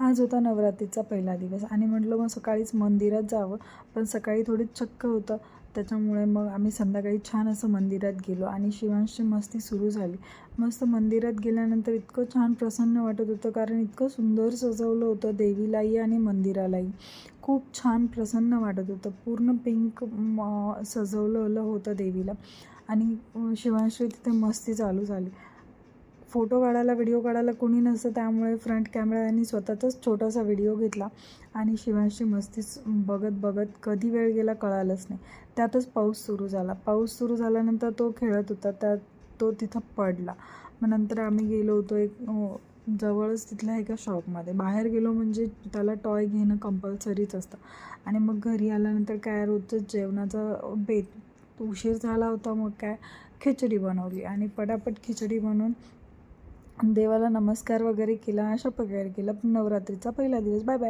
आज होता नवरात्रीचा पहिला दिवस. आणि म्हटलं मग सकाळीच मंदिरात जावं. पण सकाळी थोडी चक्क होतं. त्याच्यामुळे मग आम्ही संध्याकाळी छान असं मंदिरात गेलो आणि शिवांशची मस्ती सुरू झाली. मस्त मंदिरात गेल्यानंतर इतकं छान प्रसन्न वाटत होतं कारण इतकं सुंदर सजवलं होतं देवीलाही आणि मंदिरालाही. खूप छान प्रसन्न वाटत होतं. पूर्ण पिंक सजवलं होतं देवीला. आणि शिवांश्री शिवांशी तिथे मस्ती चालू झाली. फोटो काढायला व्हिडिओ काढायला कोणी नसतं त्यामुळे फ्रंट कॅमेराने स्वतःचाच छोटासा व्हिडिओ घेतला आणि शिवांशी मस्तीच बघत बघत कधी वेळ गेला कळालंच नाही. त्यातच पाऊस सुरू झाला. पाऊस सुरू झाल्यानंतर तो खेळत होता. त्या तो तिथं पडला. मग नंतर आम्ही गेलो होतो एक जवळच तिथल्या एका शॉपमध्ये. बाहेर गेलो म्हणजे त्याला टॉय घेणं कंपल्सरीच असतं. आणि मग घरी आल्यानंतर काय रोजचं जेवणाचा बेत उशीर झाला होता. मग काय खिचडी बनवली आणि पटापट खिचडी बनवून देवाला नमस्कार वगैरे केला अशा प्रकारे केला. नवरात्रीचा पहिला दिवस. Bye bye